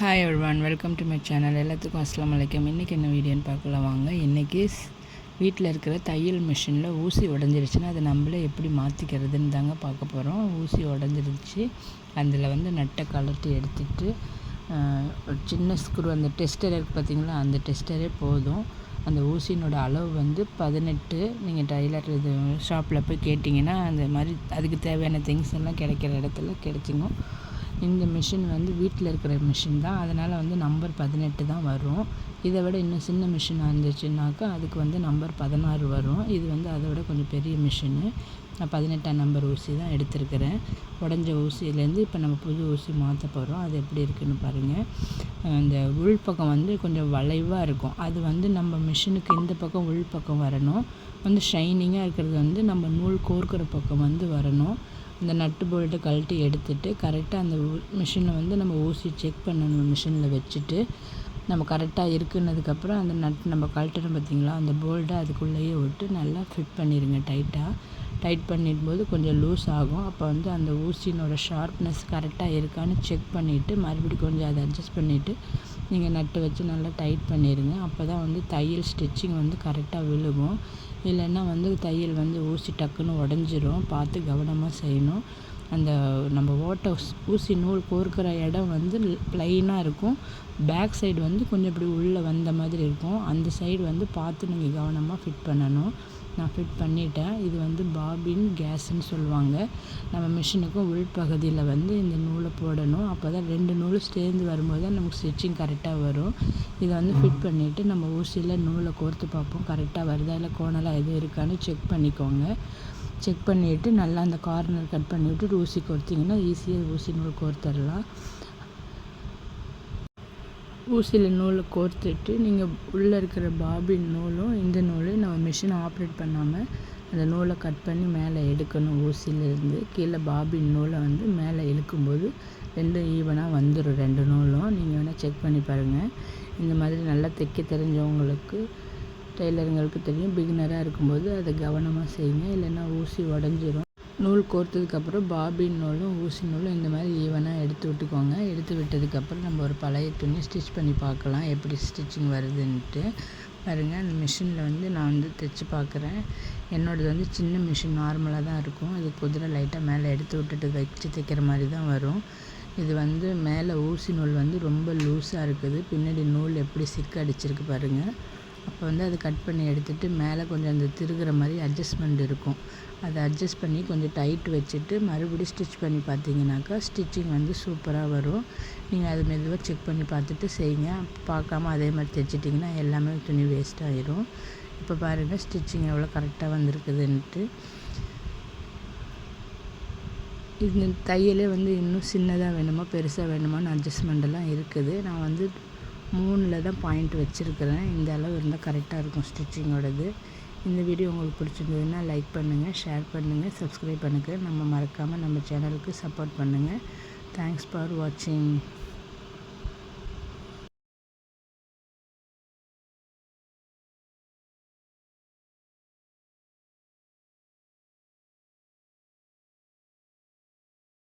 Hi everyone welcome to my channel எல்லாத்துக்கும் அஸ்லாம் வலைக்கம் இன்றைக்கி என்ன வீடியோன்னு பார்க்கலாம். வாங்க இன்றைக்கி வீட்டில் இருக்கிற தையல் மிஷினில் ஊசி உடஞ்சிருச்சுன்னா அதை நம்மளே எப்படி மாற்றிக்கிறதுன்னு தாங்க பார்க்க போகிறோம் ஊசி உடஞ்சிருச்சு. அதில் வந்து நட்டை கலட்டி எடுத்துட்டு ஒரு சின்ன ஸ்க்ரூ அந்த டெஸ்டர் இருக்குது பார்த்தீங்களா? அந்த டெஸ்டரே போதும். அந்த ஊசியினோட அளவு வந்து பதினெட்டு. நீங்கள் டைலர் இது ஷாப்பில் போய் கேட்டிங்கன்னா அந்த மாதிரி அதுக்கு தேவையான திங்ஸ் எல்லாம் கிடைக்கிற இடத்துல கிடைச்சிங்க இந்த மிஷின் வந்து வீட்டில் இருக்கிற மிஷின் தான். அதனால் வந்து நம்பர் பதினெட்டு தான் வரும். இதை விட இன்னும் சின்ன மிஷினாக இருந்துச்சுன்னாக்கா அதுக்கு வந்து நம்பர் பதினாறு வரும். இது வந்து அதை விட கொஞ்சம் பெரிய மிஷினு நான் பதினெட்டாம் நம்பர் ஊசி தான் எடுத்திருக்கிறேன். உடஞ்ச ஊசியிலேருந்து இப்போ நம்ம புது ஊசி மாற்ற போகிறோம் அது எப்படி இருக்குன்னு பாருங்கள் அந்த உள் பக்கம் வந்து கொஞ்சம் வளைவாக இருக்கும். அது வந்து நம்ம மிஷினுக்கு இந்த பக்கம் உள் பக்கம் வரணும். வந்து ஷைனிங்காக இருக்கிறது வந்து நம்ம நூல் கோர்க்குற பக்கம் வந்து வரணும். இந்த நட்டு போல்ட்டு கழட்டி எடுத்துட்டு கரெக்டாக அந்த மிஷினை வந்து நம்ம ஊசி செக் பண்ணணும் மிஷினில் வச்சுட்டு. நம்ம கரெக்டாக இருக்குன்னதுக்கப்புறம் அந்த நட் நம்ம கழட்டுறோம் பார்த்திங்களா அந்த போல்ட்டை அதுக்குள்ளேயே விட்டு நல்லா ஃபிட் பண்ணிடுங்க டைட்டாக டைட் பண்ணிடும்போது கொஞ்சம் லூஸ் ஆகும். அப்போ வந்து அந்த ஊசினோட ஷார்ப்னஸ் கரெக்டாக இருக்கான்னு செக் பண்ணிவிட்டு மறுபடியும் கொஞ்சம் அதை அட்ஜஸ்ட் பண்ணிவிட்டு நீங்கள் நட்டு வச்சு நல்லா டைட் பண்ணிடுங்க. அப்போ தான் வந்து தையல் ஸ்டிச்சிங் வந்து கரெக்டாக விழுகும். இல்லைன்னா வந்து தையல் வந்து ஊசி டக்குன்னு உடஞ்சிரும். பார்த்து கவனமாக செய்யணும். அந்த நம்ம ஓட்ட ஊசி நூல் கோர்க்கிற இடம் வந்து ப்ளைனாக இருக்கும். பேக் சைடு வந்து கொஞ்சம் இப்படி உள்ளே வந்த மாதிரி இருக்கும். அந்த சைடு வந்து பார்த்து நீங்கள் கவனமாக ஃபிட் பண்ணணும். நான் ஃபிட் பண்ணிட்டேன். இது வந்து பாபின் கேஸ்ன்னு சொல்லுவாங்க. நம்ம மிஷினுக்கும் உள்பகுதியில் வந்து இந்த நூலை போடணும். அப்போ தான் ரெண்டு நூலும் சேர்ந்து வரும்போது தான் நமக்கு ஸ்டிச்சிங் கரெக்டாக வரும். இதை வந்து ஃபிட் பண்ணிவிட்டு நம்ம ஊசியில் நூலை கோர்த்து பார்ப்போம். கரெக்டாக வருதா இல்லை கோணலாக எதுவும் இருக்கான்னு செக் பண்ணிக்கோங்க. செக் பண்ணிவிட்டு நல்லா அந்த கார்னர் கட் பண்ணிவிட்டு ஊசி கோர்த்திங்கன்னா ஈஸியாக ஊசி நூல் கோர்த்துடலாம் ஊசியில் நூலை கோர்த்துட்டு நீங்கள் உள்ளே இருக்கிற பாபின் நூலும் இந்த மிஷினை ஆப்ரேட் பண்ணாமல் அந்த நூலை கட் பண்ணி மேலே எடுக்கணும் ஊசியிலேருந்து. கீழே பாபின் நூலை வந்து மேலே இழுக்கும்போது ரெண்டும் ஈவனாக வந்துடும் ரெண்டு நூலும். நீங்கள் வேணால் செக் பண்ணி பாருங்கள் இந்த மாதிரி நல்லா தைக்க தெரிஞ்சவங்களுக்கு டெய்லருங்களுக்கு தெரியும். பிகினராக இருக்கும்போது அதை கவனமாக செய்யுங்க. இல்லைன்னா ஊசி உடஞ்சிரும். நூல் கோர்த்ததுக்கப்புறம் பாபின் நூலும் ஊசி நூலும் இந்த மாதிரி ஈவனாக எடுத்து விட்டுக்கோங்க. எடுத்து விட்டதுக்கப்புறம் நம்ம ஒரு பழைய துணி ஸ்டிச் பண்ணி பார்க்கலாம். எப்படி ஸ்டிச்சிங் வருதுன்ட்டு. பாருங்கள் அந்த மிஷினில் வந்து நான் வந்து தைச்சி பார்க்குறேன் என்னோடது வந்து சின்ன மிஷின் நார்மலாக தான் இருக்கும். அது குதிரை லைட்டாக மேலே எடுத்து விட்டுட்டு வச்சு தைக்கிற மாதிரி தான் வரும். இது வந்து மேலே ஊசி நூல் வந்து ரொம்ப லூஸாக இருக்குது. பின்னாடி நூல் எப்படி சிக்க அடிச்சிருக்கு பாருங்கள் அப்போ வந்து அதை கட் பண்ணி எடுத்துகிட்டு மேலே கொஞ்சம் அந்த திருகிற மாதிரி அட்ஜஸ்ட்மெண்ட் இருக்கும். அதை அட்ஜஸ்ட் பண்ணி கொஞ்சம் டைட் வச்சுட்டு மறுபடியும் ஸ்டிச் பண்ணி பார்த்தீங்கன்னாக்கா ஸ்டிச்சிங் வந்து சூப்பராக வரும். நீங்கள் அது மெதுவாக செக் பண்ணி பார்த்துட்டு செய்யுங்க. பார்க்காம அதே மாதிரி தைச்சிட்டிங்கன்னா எல்லாமே துணி வேஸ்ட் ஆயிரும். இப்போ பாருங்கள் ஸ்டிச்சிங் எவ்வளோ கரெக்டாக வந்திருக்குதுன்ட்டு. இந்த தையலே வந்து இன்னும் சின்னதாக வேணுமா பெருசாக வேணுமான்னு அட்ஜஸ்ட்மெண்ட்டெல்லாம் இருக்குது. நான் வந்து மூணில் தான் பாயிண்ட் வச்சுருக்கிறேன். இந்த அளவு இருந்தால் கரெக்டாக இருக்கும் ஸ்டிச்சிங்கோடது இந்த வீடியோ உங்களுக்கு பிடிச்சிருந்ததுன்னா லைக் பண்ணுங்கள் ஷேர் பண்ணுங்கள் சப்ஸ்கிரைப் பண்ணுங்கள் நம்ம மறக்காமல் நம்ம சேனலுக்கு சப்போர்ட் பண்ணுங்கள் தேங்க்ஸ் ஃபார் வாட்சிங்